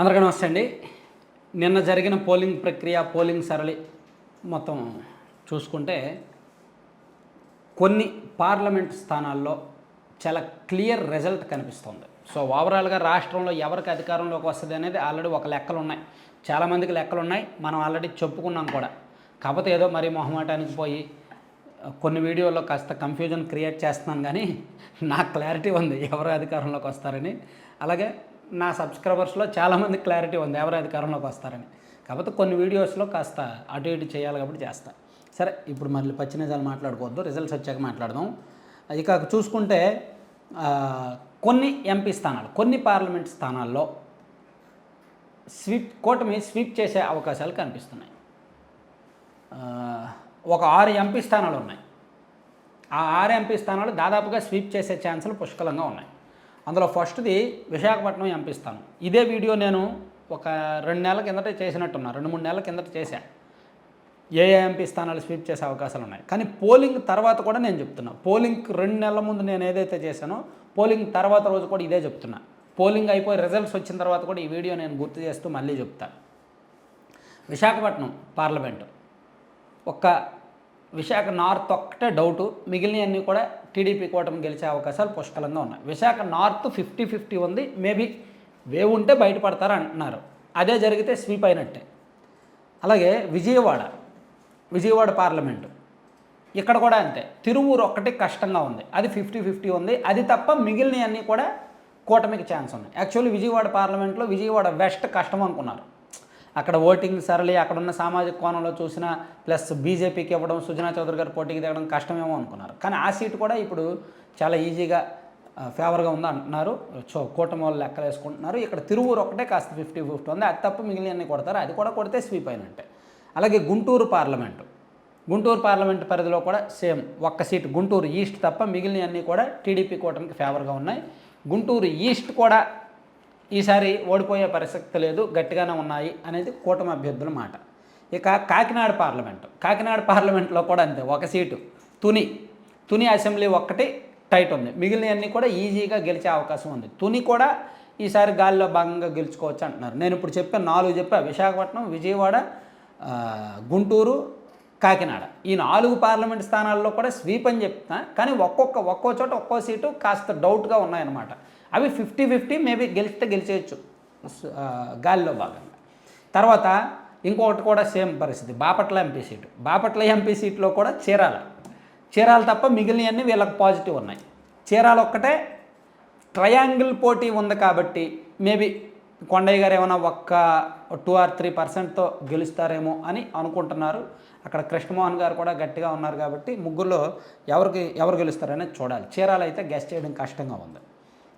అందరికీ నమస్తే అండి. నిన్న జరిగిన పోలింగ్ ప్రక్రియ పోలింగ్ సరళి మొత్తం చూసుకుంటే కొన్ని పార్లమెంట్ స్థానాల్లో చాలా క్లియర్ రిజల్ట్ కనిపిస్తుంది. సో ఓవరాల్గా రాష్ట్రంలో ఎవరికి అధికారంలోకి వస్తుంది అనేది ఆల్రెడీ ఒక లెక్కలు ఉన్నాయి చాలామందికి లెక్కలు ఉన్నాయి మనం ఆల్రెడీ చెప్పుకున్నాం కూడా. కాకపోతే ఏదో మరి మొహమాటానికి పోయి కొన్ని వీడియోల్లో కాస్త కన్ఫ్యూజన్ క్రియేట్ చేస్తున్నాను కానీ నాకు క్లారిటీ ఉంది ఎవరు అధికారంలోకి వస్తారని. అలాగే నా సబ్స్క్రైబర్స్లో చాలామంది క్లారిటీ ఉంది. ఎవరు అధికారంలోకి వస్తారని. కాకపోతే కొన్ని వీడియోస్లో కాస్త అటు ఇటు చేయాలి కాబట్టి చేస్తా. సరే ఇప్పుడు మళ్ళీ పచ్చి నిజాలు మాట్లాడుకోవద్దు. రిజల్ట్స్ వచ్చాక మాట్లాడదాం. ఇక చూసుకుంటే కొన్ని ఎంపీ స్థానాలు కొన్ని పార్లమెంట్ స్థానాల్లో స్వీప్ కూటమి స్వీప్ చేసే అవకాశాలు కనిపిస్తున్నాయి. ఒక ఆరు ఎంపీ స్థానాలు ఉన్నాయి. ఆ ఆరు ఎంపీ స్థానాలు దాదాపుగా స్వీప్ చేసే ఛాన్సులు పుష్కలంగా ఉన్నాయి. అందులో ఫస్ట్ది విశాఖపట్నం ఎంపిస్తాను. ఇదే వీడియో నేను ఒక రెండు నెలల కిందట చేసినట్టున్నా. రెండు మూడు నెలల కిందట చేశా. ఏ ఏ ఎంపీ స్థానాలు స్వీప్ చేసే అవకాశాలు ఉన్నాయి. కానీ పోలింగ్ తర్వాత కూడా నేను చెప్తున్నా. పోలింగ్ రెండు నెలల ముందు నేను ఏదైతే చేశానో పోలింగ్ తర్వాత రోజు కూడా ఇదే చెప్తున్నా. పోలింగ్ అయిపోయి రిజల్ట్స్ వచ్చిన తర్వాత కూడా ఈ వీడియో నేను గుర్తు చేస్తూ మళ్ళీ చెప్తా. విశాఖపట్నం పార్లమెంటు. ఒక్క విశాఖ నార్త్ ఒక్కటే డౌటు మిగిలినవన్నీ కూడా టీడీపీ కూటమి గెలిచే అవకాశాలు పుష్కలంగా ఉన్నాయి. విశాఖ నార్త్ ఫిఫ్టీ ఫిఫ్టీ ఉంది మేబీ వేవ్ ఉంటే బయటపడతారు అంటున్నారు. అదే జరిగితే స్వీప్ అయినట్టే. అలాగే విజయవాడ విజయవాడ పార్లమెంటు ఇక్కడ కూడా అంతే. తిరువూరు ఒక్కటి కష్టంగా ఉంది. అది ఫిఫ్టీ ఫిఫ్టీ ఉంది. అది తప్ప మిగిలినవన్నీ కూడా కూటమికి ఛాన్స్ ఉన్నాయి. యాక్చువల్లీ విజయవాడ పార్లమెంట్లో విజయవాడ వెస్ట్ కష్టం అనుకున్నారు. అక్కడ ఓటింగ్ సరళి అక్కడ ఉన్న సామాజిక కోణంలో చూసిన ప్లస్ బీజేపీకి ఇవ్వడం సుజనా చౌదరి గారు పోటీకి దిగడం కష్టమేమో అనుకున్నారు. కానీ ఆ సీటు కూడా ఇప్పుడు చాలా ఈజీగా ఫేవర్గా ఉంది అంటున్నారు. సో కూటమి వాళ్ళు లెక్కలు వేసుకుంటున్నారు. ఇక్కడ తిరువూరు ఒకటే కాస్త ఫిఫ్టీ ఫిఫ్టీ ఉంది. అది తప్ప మిగిలినన్ని కొడతారు. అది కూడా కొడితే స్వీప్ అయినట్టే. అలాగే గుంటూరు పార్లమెంటు. గుంటూరు పార్లమెంట్ పరిధిలో కూడా సేమ్ ఒక్క సీటు. గుంటూరు ఈస్ట్ తప్ప మిగిలినవన్నీ కూడా టీడీపీ కూటమికి ఫేవర్గా ఉన్నాయి. గుంటూరు ఈస్ట్ కూడా ఈసారి ఓడిపోయే పరిస్థితి లేదు గట్టిగానే ఉన్నాయి అనేది కూటమి అభ్యర్థుల మాట. ఇక కాకినాడ పార్లమెంటు. కాకినాడ పార్లమెంట్లో కూడా అంతే ఒక సీటు. తుని. తుని అసెంబ్లీ ఒక్కటి టైట్ ఉంది. మిగిలినవన్నీ కూడా ఈజీగా గెలిచే అవకాశం ఉంది. తుని కూడా ఈసారి గాలిలో భాగంగా గెలుచుకోవచ్చు అంటున్నారు. నేను ఇప్పుడు చెప్పాను నాలుగు చెప్పా. విశాఖపట్నం విజయవాడ గుంటూరు కాకినాడ. ఈ నాలుగు పార్లమెంట్ స్థానాల్లో కూడా స్వీప్ అని చెప్తా కానీ ఒక్కొక్క ఒక్కో చోట ఒక్కో సీటు కాస్త డౌట్గా ఉన్నాయన్నమాట. అవి ఫిఫ్టీ ఫిఫ్టీ మేబీ గెలిస్తే గెలిచేయచ్చు. గాలిలో భాగంగా. తర్వాత ఇంకొకటి కూడా సేమ్ పరిస్థితి. Bapatla MP seat. Bapatla MP సీట్లో కూడా చీరాల. చీరాలు తప్ప మిగిలినవన్నీ వీళ్ళకి పాజిటివ్ ఉన్నాయి. చీరాలు ఒక్కటే ట్రయాంగిల్ పోటీ ఉంది కాబట్టి మేబీ కొండయ్య గారు ఏమైనా ఒక్క టూ ఆర్ త్రీ పర్సెంట్తో గెలుస్తారేమో అని అనుకుంటున్నారు. అక్కడ కృష్ణమోహన్ గారు కూడా గట్టిగా ఉన్నారు కాబట్టి ముగ్గురులో ఎవరికి ఎవరు గెలుస్తారనేది చూడాలి. చీరాలు అయితే గెస్ట్ చేయడం కష్టంగా ఉంది.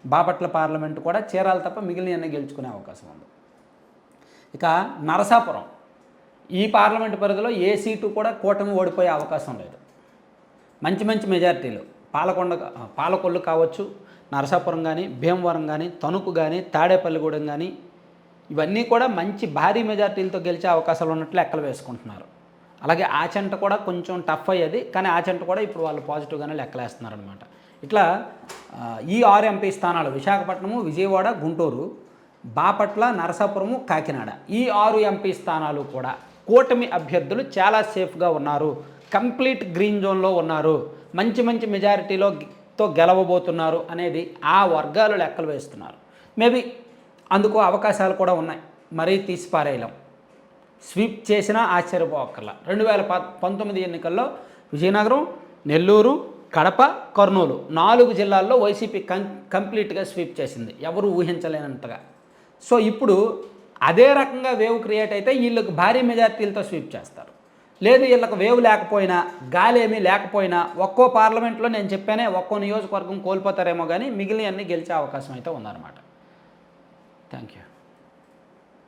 బాపట్ల పార్లమెంట్ కూడా చీరాలు తప్ప మిగిలిన గెలుచుకునే అవకాశం ఉంది. ఇక నరసాపురం. ఈ పార్లమెంట్ పరిధిలో ఏ సీటు కూడా కూటమి ఓడిపోయే అవకాశం లేదు. మంచి మంచి మెజారిటీలు. పాలకొండ పాలకొల్లు కావచ్చు నరసాపురం కానీ భీమవరం కానీ తణుకు కానీ తాడేపల్లిగూడెం కానీ ఇవన్నీ కూడా మంచి భారీ మెజారిటీలతో గెలిచే అవకాశాలు ఉన్నట్లు లెక్కలు వేసుకుంటున్నారు. అలాగే ఆచంట కూడా కొంచెం టఫ్ అయ్యేది కానీ ఆచంట కూడా ఇప్పుడు వాళ్ళు పాజిటివ్గానే లెక్కలేస్తున్నారు అనమాట ఇట్లా ఈ ఆరు ఎంపీ స్థానాలు విశాఖపట్నము విజయవాడ గుంటూరు బాపట్ల నరసాపురము కాకినాడ. ఈ ఆరు ఎంపీ స్థానాలు కూడా కూటమి అభ్యర్థులు చాలా సేఫ్గా ఉన్నారు. కంప్లీట్ గ్రీన్ జోన్లో ఉన్నారు. మంచి మంచి మెజారిటీలో తో గెలవబోతున్నారు అనేది ఆ వర్గాలు లెక్కలు వేస్తున్నారు. మేబీ అందుకు అవకాశాలు కూడా ఉన్నాయి. మరీ తీసిపారేయలేం. స్వీప్ చేసినా ఆశ్చర్యపోక్కర్లా. రెండు వేల ప పంతొమ్మిది ఎన్నికల్లో విజయనగరం నెల్లూరు కడప కర్నూలు నాలుగు జిల్లాల్లో వైసీపీ కం కంప్లీట్గా స్వీప్ చేసింది. ఎవరు ఊహించలేనంతగా. సో ఇప్పుడు అదే రకంగా వేవ్ క్రియేట్ అయితే వీళ్ళకి భారీ మెజార్టీలతో స్వీప్ చేస్తారు. లేదు వీళ్ళకి వేవ్ లేకపోయినా గాలి ఏమీ లేకపోయినా ఒక్కో పార్లమెంట్లో నేను చెప్పానే ఒక్కో నియోజకవర్గం కోల్పోతారేమో కానీ మిగిలినవన్నీ గెలిచే అవకాశం అయితే ఉందన్నమాట. Thank you